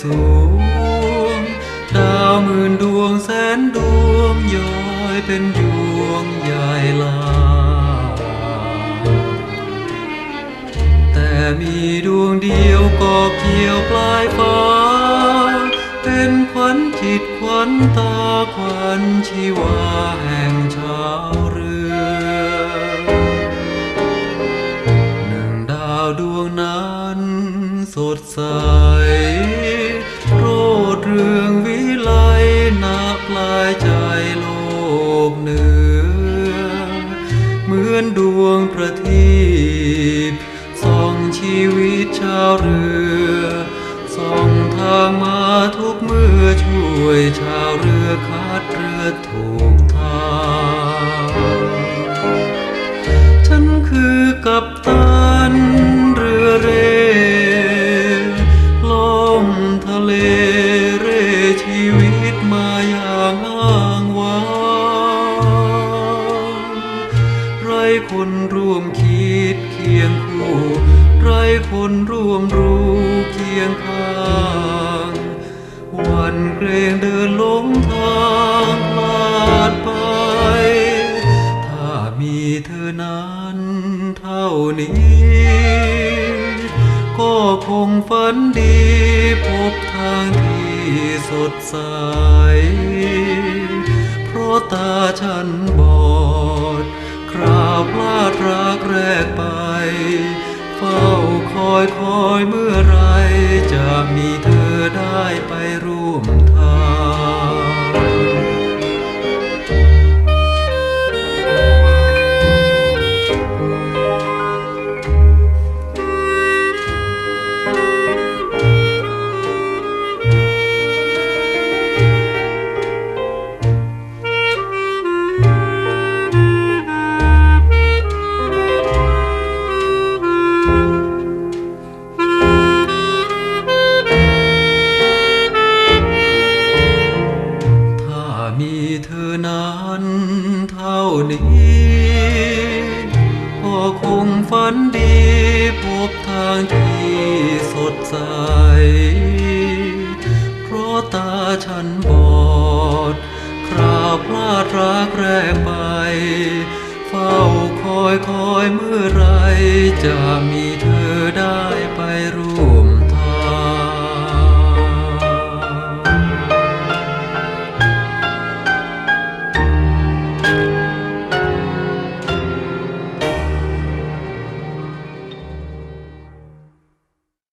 สูงดาวหมื่นดวงแสนดวงย้อยเป็นยวงใหญ่ลา แต่มีดวงเดียวก็เกี่ยวปลายฟ้า เป็นขวัญจิตขวัญตาขวัญชีวาแห่งชา สดใส โรดเรืองวิไลณปลายใจโลกเหนือ เหมือนดวงประทีปส่องชีวิตชาวเรือส่องทางมาทุกเมื่อช่วยชาวเรือคัดเรือถูกทาง ฉันคือกัปตัน เลเร่ชีวิตมาอย่างอ้างว้างไรคนร่วมคิดเคียงคู่ ไรคนร่วมรู้เคียงข้างวันเกรงเดินหลงทางพลาดไป ถ้ามีเธอนั้นเท่านี้ ก็คงฝันดีพบางที่สดใส เพราะตาฉันบอด คราวพลาดรักแรกไป เฝ้าคอยคอยเมื่อไรจะมีเธอได้ไปรู้ เท่านี้ ก็คงฝันดีพบทางที่สดใส เพราะตาฉันบอด คราวพลาดรักแรกไป เฝ้าคอยคอยเมื่อไรจะมี